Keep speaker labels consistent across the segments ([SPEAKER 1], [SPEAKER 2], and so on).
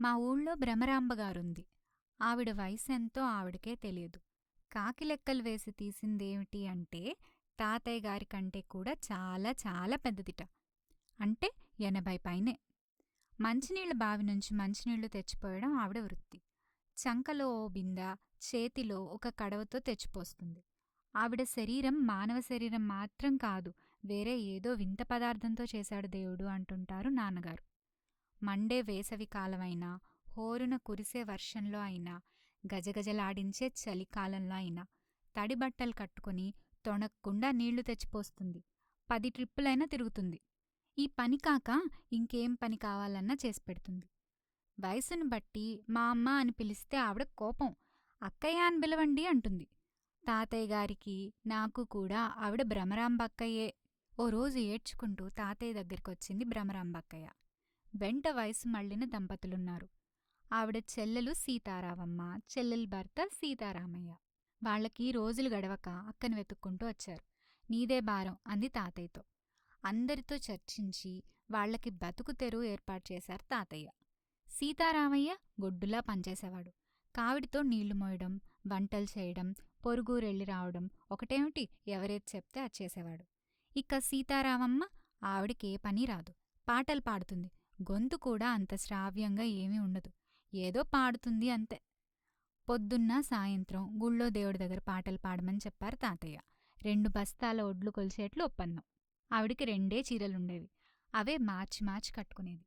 [SPEAKER 1] మా ఊళ్ళో భ్రమరాంబ గారుంది. ఆవిడ వయసెంతో ఆవిడకే తెలియదు. కాకి లెక్కలు వేసి తీసిందేమిటి అంటే తాతయ్య గారి కంటే కూడా చాలా చాలా పెద్దదిట. అంటే ఎనభై పైనే. మంచినీళ్ళ బావి నుంచి మంచినీళ్ళు తెచ్చిపోయడం ఆవిడ వృత్తి. చంకలో ఓ బింద చేతిలో ఒక కడవతో తెచ్చిపోస్తుంది. ఆవిడ శరీరం మానవ శరీరం మాత్రం కాదు వేరే ఏదో వింత పదార్థంతో చేశాడు దేవుడు అంటుంటారు నాన్నగారు. మండే వేసవి కాలమైనా హోరున కురిసే వర్షంలో అయినా గజగజలాడించే చలికాలంలో అయినా తడి బట్టలు కట్టుకుని తొణక్కుండా నీళ్ళు తెచ్చిపోస్తుంది. పది ట్రిప్పులైనా తిరుగుతుంది. ఈ పని కాక ఇంకేం పని కావాలన్నా చేసి పెడుతుంది. వయసును బట్టి మా అమ్మ అని పిలిస్తే ఆవిడ కోపం. అక్కయ్య అని పిలవండి అంటుంది. తాతయ్య గారికి నాకు కూడా ఆవిడ భ్రమరాంబక్కయ్యే ఓ రోజు ఏడ్చుకుంటూ తాతయ్య దగ్గరికి వచ్చింది భ్రమరాంబక్కయ్య వెంట వయసు మళ్ళిన దంపతులున్నారు. ఆవిడ చెల్లెలు సీతారామమ్మ చెల్లెల భర్త సీతారామయ్య. వాళ్ళకి రోజులు గడవక అక్కను వెతుక్కుంటూ వచ్చారు. నీదే భారం అంది తాతయ్యతో. అందరితో చర్చించి వాళ్ళకి బతుకు తెరువు ఏర్పాటు చేశారు తాతయ్య. సీతారామయ్య గొడ్డులా పనిచేసేవాడు. కావిడితో నీళ్ళు మోయడం వంటలు చేయడం పొరుగురెళ్ళి రావడం ఒకటేమిటి? ఎవరేది చెప్తే అది చేసేవాడు. ఇక సీతారామమ్మ ఆవిడకే పని రాదు. పాటలు పాడుతుంది. గొంతు కూడా అంత శ్రావ్యంగా ఏమీ ఉండదు. ఏదో పాడుతుంది అంతే. పొద్దున్న సాయంత్రం గుళ్ళో దేవుడి దగ్గర పాటలు పాడమని చెప్పారు తాతయ్య. రెండు బస్తాల ఒడ్లు కొలిసేట్లు ఒప్పందం. ఆవిడికి రెండే చీరలుండేవి. అవే మార్చి మార్చి కట్టుకునేది.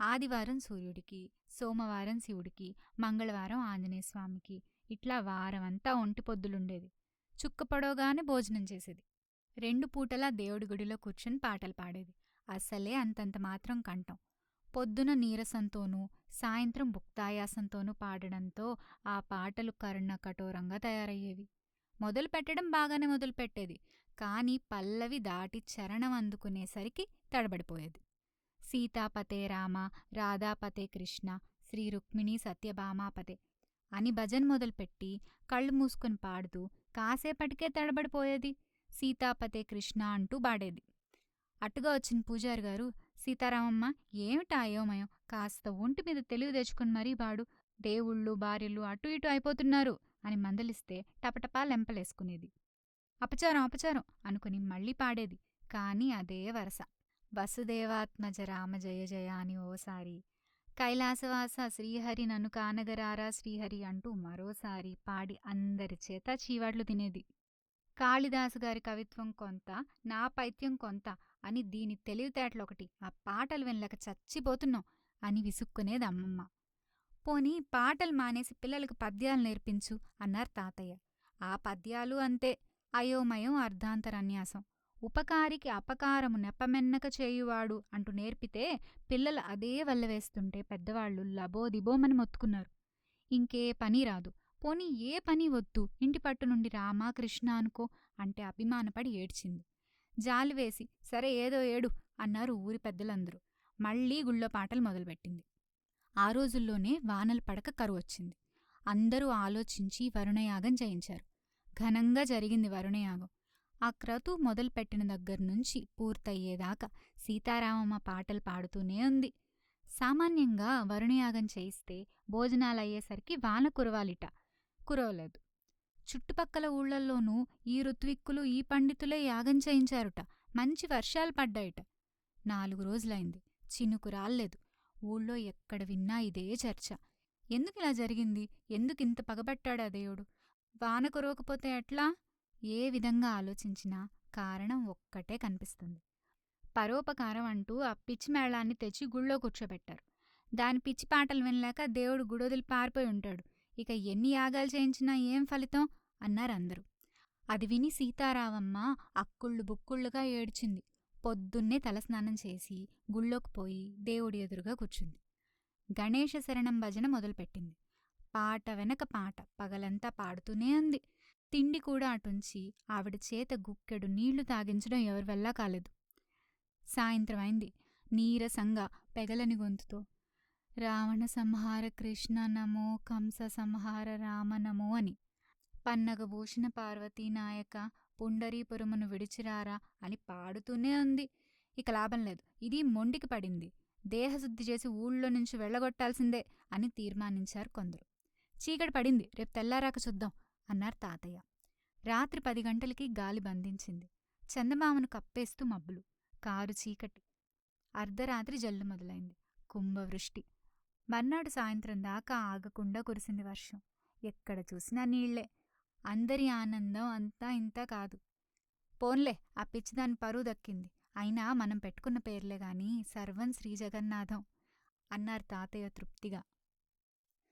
[SPEAKER 1] ఆదివారం సూర్యుడికి సోమవారం శివుడికి మంగళవారం ఆంజనేయ స్వామికి ఇట్లా వారమంతా ఒంటి పొద్దులుండేది. చుక్క పొడవగానే భోజనం చేసేది. రెండు పూటలా దేవుడి గుడిలో కూర్చుని పాటలు పాడేది. అసలే అంతంత మాత్రం కంఠం. పొద్దున నీరసంతోనూ సాయంత్రం భుక్తాయాసంతోనూ పాడడంతో ఆ పాటలు కర్ణ కఠోరంగా తయారయ్యేవి. మొదలు పెట్టడం బాగానే మొదలుపెట్టేది కాని పల్లవి దాటి చరణం అందుకునేసరికి తడబడిపోయేది. సీతాపతే రామ రాధాపతే కృష్ణ శ్రీ రుక్మిణి సత్యభామాపతే అని భజన్ మొదలుపెట్టి కళ్ళు మూసుకుని పాడుతూ కాసేపటికే తడబడిపోయేది. సీతాపతే కృష్ణ అంటూ పాడేది. అటుగా వచ్చిన పూజారి గారు సీతారామమ్మ ఏమిటా అయోమయం? కాస్త ఒంటి మీద తెలివి తెచ్చుకుని మరీ బాడు. దేవుళ్ళు భార్యలు అటు ఇటు అయిపోతున్నారు అని మందలిస్తే టపటపా లెంపలేసుకునేది. అపచారం అపచారం అనుకుని మళ్ళీ పాడేది. కాని అదే వరస. వసుదేవాత్మజ రామ జయ జయ అని ఓసారి. కైలాసవాస శ్రీహరి నన్ను కానగరారా శ్రీహరి అంటూ మరోసారి పాడి అందరి చేత చీవాట్లు తినేది. కాళిదాసు గారి కవిత్వం కొంత నా పైత్యం కొంత అని దీని తెలివితేటలొకటి. ఆ పాటలు వినలేక చచ్చిపోతున్నాం అని విసుక్కునేది అమ్మమ్మ. పోనీ పాటలు మానేసి పిల్లలకు పద్యాలు నేర్పించు అన్నారు తాతయ్య. ఆ పద్యాలు అంతే. అయోమయం అర్ధాంతరన్యాసం. ఉపకారికి అపకారము నెపమెన్నక చేయువాడు అంటూ నేర్పితే పిల్లలు అదే వల్లవేస్తుంటే పెద్దవాళ్ళు లబోదిబోమని మొత్తుకున్నారు. ఇంకే పని రాదు. పోనీ ఏ పని వద్దు? ఇంటి పట్టు నుండి రామా కృష్ణ అనుకో అంటే అభిమానపడి ఏడ్చింది. జాలివేసి సరే ఏదో ఏడు అన్నారు ఊరి పెద్దలందరూ. మళ్ళీ గుళ్ళో పాటలు మొదలుపెట్టింది. ఆ రోజుల్లోనే వానలు పడక కరువొచ్చింది అందరూ ఆలోచించి వరుణయాగం చేయించారు ఘనంగా జరిగింది వరుణయాగం. ఆ క్రతు మొదలుపెట్టిన దగ్గర్నుంచి పూర్తయ్యేదాకా సీతారామమ్మ పాటలు పాడుతూనే ఉంది. సామాన్యంగా వరుణయాగం చేయిస్తే భోజనాలయ్యేసరికి వాన కురవాలిట. కురవలేదు. చుట్టుపక్కల ఊళ్ళల్లోనూ ఈ ఋత్విక్కులు ఈ పండితులే యాగం చేయించారుట. మంచి వర్షాలు పడ్డాయిట. నాలుగు రోజులైంది. చినుకు రాలేదు ఊళ్ళో ఎక్కడ విన్నా ఇదే చర్చ. ఎందుకిలా జరిగింది? ఎందుకింత పగబట్టాడా దేవుడు? వాన కురవకపోతే ఎట్లా? ఏ విధంగా ఆలోచించినా కారణం ఒక్కటే కనిపిస్తుంది. పరోపకారం అంటూ ఆ పిచ్చి మేళాన్ని తెచ్చి గుళ్ళో కూర్చోబెట్టారు. దాని పిచ్చి పాటలు వినలేక దేవుడు గుడొదిలి పారిపోయి ఉంటాడు. ఇక ఎన్ని యాగాలు చేయించినా ఏం ఫలితం? అన్నారందరూ. అది విని సీతారామమ్మ అక్కుళ్ళు బుక్కుళ్ళుగా ఏడ్చింది. పొద్దున్నే తలస్నానం చేసి గుళ్ళోకి పోయి దేవుడి ఎదురుగా కూర్చుంది. గణేష శరణం భజన మొదలుపెట్టింది. పాట వెనక పాట పగలంతా పాడుతూనే ఉంది తిండి కూడా అటుంచి ఆవిడ చేత గుక్కెడు నీళ్ళు తాగించడం ఎవరి వల్ల కాలేదు. సాయంత్రం అయింది. నీరసంగా పెగలని గొంతుతో రావణ సంహార కృష్ణ నమో కంస సంహార రామ నమో అని పన్నగభూషణ పార్వతీనాయక పుండరీపురమును విడిచిరారా అని పాడుతూనే ఉంది. ఇక లాభం లేదు. ఇది మొండికి పడింది. దేహశుద్ధి చేసి ఊళ్ళో నుంచి వెళ్ళగొట్టాల్సిందే అని తీర్మానించారు కొందరు. చీకటి పడింది. రేపు తెల్లారాక చూద్దాం అన్నారు తాతయ్య. రాత్రి పది గంటలకి గాలి బంధించింది. చందమామను కప్పేస్తూ మబ్బులు. కారు చీకటి. అర్ధరాత్రి జల్లు మొదలైంది. కుంభవృష్టి. మర్నాడు సాయంత్రం దాకా ఆగకుండా కురిసింది వర్షం. ఎక్కడ చూసినా నీళ్ళే అందరి ఆనందం అంతా ఇంత కాదు. పోన్లే ఆ పిచ్చిదాని పరువు దక్కింది. అయినా మనం పెట్టుకున్న పేర్లే గాని సర్వం శ్రీజగన్నాథం అన్నారు తాతయ్య తృప్తిగా.